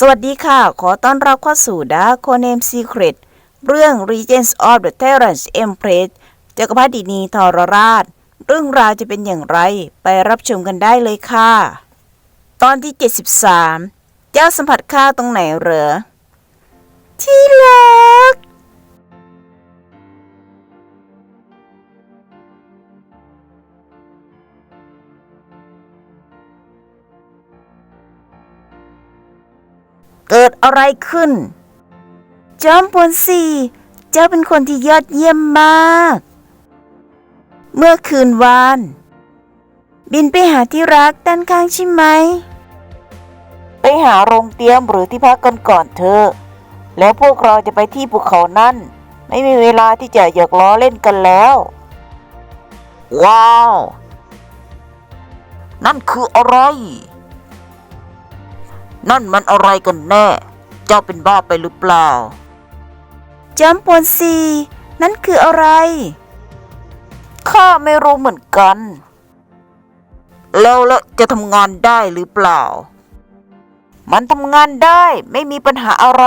สวัสดีค่ะ ขอต้อนรับเข้าสู่ Dark Codename Secret เรื่อง Regents of the Terrans Empress จักรพรรดินีทรราช เรื่องราวจะเป็นอย่างไรไปรับชมกันได้เลยค่ะ ตอนที่ 73 เจ้าสัมผัสข้าตรงไหนเหรอ ที่รัก เกิดอะไรขึ้น จอมพลสี่เจ้าเป็นคนที่ยอดเยี่ยมมาก เมื่อคืนวาน บินไปหาที่รักด้านข้างใช่ไหม ไปหาโรงเตรียมหรือที่พักกันก่อนเถอะ แล้วพวกเราจะไปที่ภูเขานั่น ไม่มีเวลาที่จะหยอกล้อเล่นกันแล้ว ว้าว นั่นคืออะไร นั่นมันอะไรกันแน่ เจ้าเป็นบ้าไปหรือเปล่าจำปวนซีนั่นคืออะไร ข้าไม่รู้เหมือนกัน แล้วแล้วจะทำงานได้หรือเปล่า มันทำงานได้ไม่มีปัญหาอะไร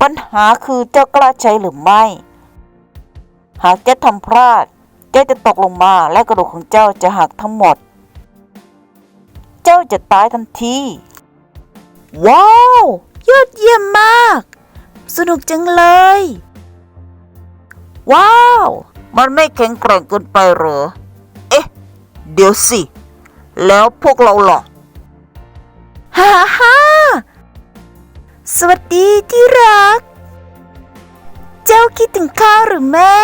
ปัญหาคือเจ้ากล้าใช้หรือไม่ หากเจ้าทำพลาด เจ้าจะตกลงมาและกระดูกของเจ้าจะหักทั้งหมด เจ้าจะตายทันที ว้าว ยอดเยี่ยมมาก สนุกจังเลย ว้าว มันไม่แข็งแกร่งเกินไปหรอ เอ๊ะ เดี๋ยวสิ แล้วพวกเราล่ะฮ่าฮ่าสวัสดีที่รัก เจ้าคิดถึงข้าหรือไม่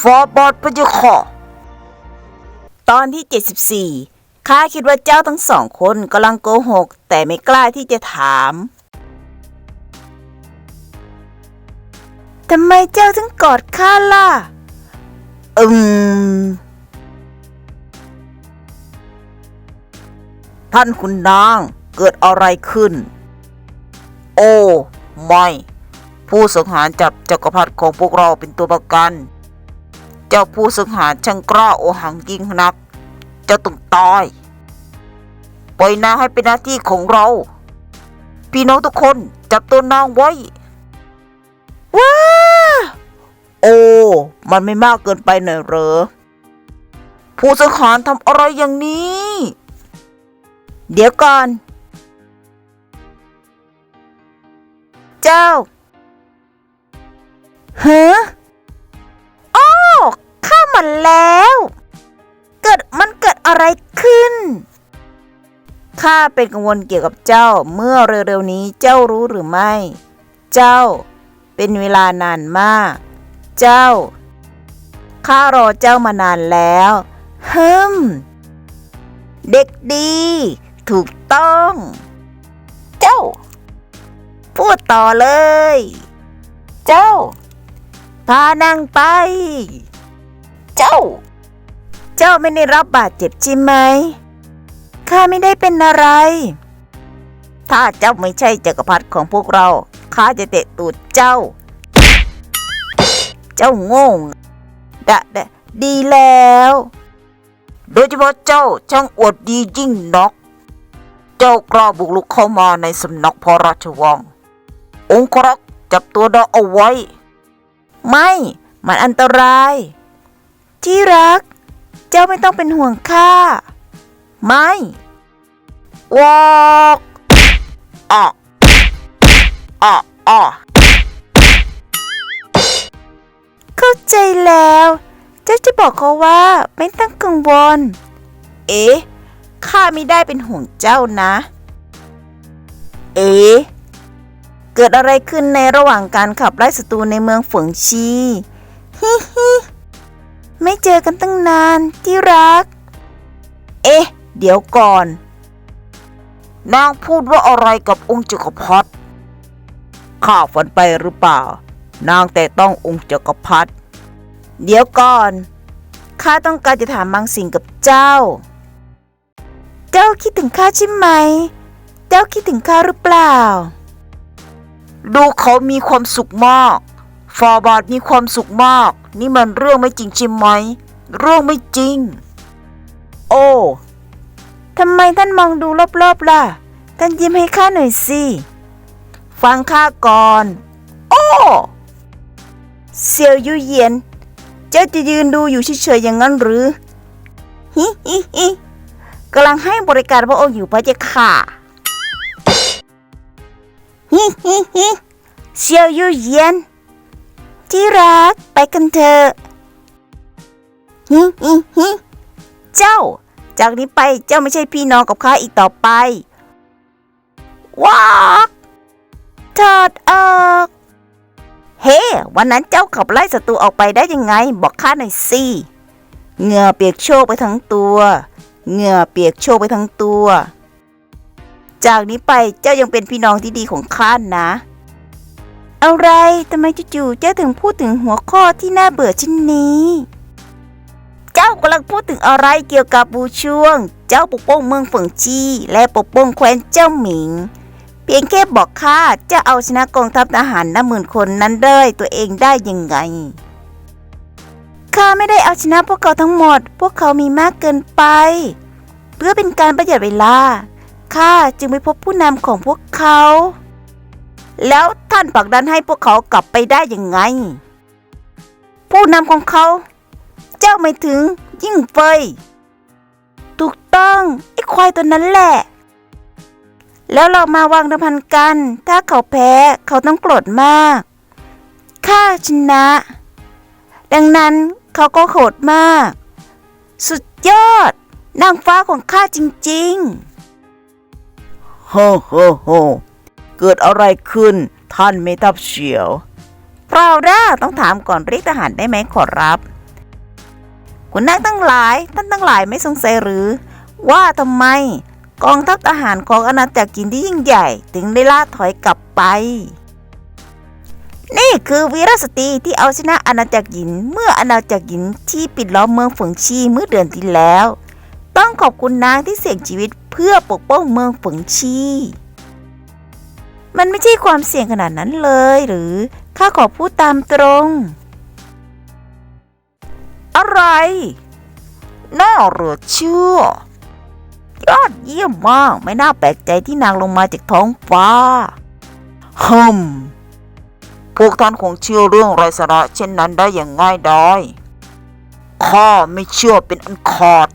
ฟอร์บอดพะยะค่ะตอนที่ 74 ข้าคิดว่าเจ้าทั้งสองคนกำลังโกหก แต่ไม่กล้าที่จะถาม ทำไมเจ้าถึงกอดข้าล่ะ อืม ท่านคุณนางเกิดอะไรขึ้น โอ้ ไม่ ผู้สังหารจับจักรพรรดิของพวกเราเป็นตัวประกัน เจ้าผู้สังหารช่างกล้าโอหังยิ่งนัก เจ้าต้องตาย ปล่อยนางให้เป็นหน้าที่ของเรา พี่น้องทุกคนจับตัวนางไว้ ว้า โอ้ มันไม่มากเกินไปหน่อยเหรอ ผู้สังหารทำอะไรอย่างนี้ เดี๋ยวก่อน เจ้าฮะอ้อันแล้ว เกิดมันเกิดอะไรขึ้น ข้าเป็นกังวลเกี่ยวกับเจ้าเมื่อเร็วๆนี้เจ้ารู้หรือไม่ เจ้าเป็นเวลานานมาก เจ้า ข้ารอเจ้ามานานแล้วฮึมเด็กดี ถูกต้อง เจ้า พูดต่อเลย เจ้า พานั่งไป เจ้า เจ้าไม่ได้รับบาดเจ็บใช่ไหม ข้าไม่ได้เป็นอะไร ถ้าเจ้าไม่ใช่จักรพรรดิของพวกเรา ข้าจะเตะตูดเจ้า เจ้าโง่งดะดะดีแล้ว โดยเฉพาะเจ้าช่างอวดดียิ่งนัก เจ้ากล้าบุกลุกเข้ามาในสำนักพระราชวัง องครักษ์จับตัวดาเอาไว้ ไม่ มันอันตราย ที่รัก เจ้าไม่ต้องเป็นห่วงข้า ไม่วอกอะอะอะเข้าใจแล้ว เจ้าจะบอกเขาว่าไม่ต้องกังวล เอ๊ะ ข้าไม่ได้เป็นห่วงเจ้านะ เอ๊ะ เกิกิดอะไรขึ้นในระหว่างการขับไล่ศัตรูในเมืองฝงชี ฮิฮิ ไม่เจอกันตั้งนานที่รัก เอ๊ะ เดี๋ยวก่อน นางพูดว่าอะไรกับองค์จักรพรรดิข้าฝันไปหรือเปล่า นางแต่ต้ององค์จักรพรรดิเดี๋ยวก่อนข้าต้องการจะถามบางสิ่งกับเจ้า เจ้าคิดถึงข้าใช่ไหม เจ้าคิดถึงข้าหรือเปล่า ดูเขามีความสุขมากฟาบาทมีความสุขมาก นี่มันเรื่องไม่จริงใช่ไหม เรื่องไม่จริง โอ้ทำไมท่านมองดูรอบๆล่ะ ท่านยิ้มให้ข้าหน่อยสิ ฟังข้าก่อน โอ้เซียวยูเหยียน เจ้าจะยืนดูอยู่เฉยๆอย่างนั้นหรือ ฮิฮิฮิกำลังให้บริการพระองค์อยู่พระเจ้าค่ะฮิฮิฮิเซียวยูเหยียน ที่รัก ไปกันเถอะฮิฮิฮิเจ้า จากนี้ไปเจ้าไม่ใช่พี่น้องกับข้าอีกต่อไปว้ากถอดออกเฮ้วันนั้นเจ้าขับไล่ศัตรูออกไปได้ยังไง บอกข้าหน่อยสิเหงื่อเปียกโชกไปทั้งตัวเหงื่อเปียกโชกไปทั้งตัว จากนี้ไปเจ้ายังเป็นพี่น้องที่ดีของข้านะ อะไรทำไมจู่ๆเจ้าถึงพูดถึงหัวข้อที่น่าเบื่อเช่นนี้ เจ้ากำลังพูดถึงอะไรเกี่ยวกับบูช่วง เจ้าปกป้องเมืองฝงจีและปกป้องแคว้นเจ้าหมิง เพียงแค่บอกข้าจะเอาชนะกองทัพทหารนับหมื่นคนนั้นได้ตัวเองได้ยังไงข้าไม่ได้เอาชนะพวกเขาทั้งหมด พวกเขามีมากเกินไป เพื่อเป็นการประหยัดเวลาข้าจึงไปพบผู้นำของพวกเขา แล้วท่านผลักดันให้พวกเขากลับไปได้ยังไง ผู้นำของเขา เจ้าไม่ถึงยิ่งเฟยถูกต้องไอ้ควายตัวนั้นแหละ แล้วเรามาวางดิมพันกัน ถ้าเขาแพ้เขาต้องโกรธมากข้าชนะ ดังนั้นเขาก็โกรธมาก สุดยอด นางฟ้าของข้าจริงๆ โฮโฮโฮ เกิดอะไรขึ้น ท่านไม่ทับเฉียวเปล่าด้าต้องถามก่อนเรียกทหารได้ไหมขอรับ คุณนางตั้งหลาย ท่านตั้งหลายไม่สงสัยหรือ ว่าทำไมกองทัพทหารของอาณาจักรจีนที่ยิ่งใหญ่ ถึงได้ล่าถอยกลับไป นี่คือวีรสตรีที่เอาชนะอาณาจักรหยิน เมื่ออาณาจักรหยินที่ปิดล้อมเมืองฝงชีเมื่อเดือนที่แล้ว ต้องขอบคุณนางที่เสี่ยงชีวิตเพื่อปกป้องเมืองฝงชี มันไม่ใช่ความเสี่ยงขนาดนั้นเลยหรือ ข้าขอพูดตามตรง อะไร น่าเหลือเชื่อ ยอดเยี่ยมมาก ไม่น่าแปลกใจที่นางลงมาจากท้องฟ้าฮึมพวกท่านคงเชื่อเรื่องไร้สาระเช่นนั้นได้อย่างง่ายดายข้าไม่เชื่อเป็นอันขาด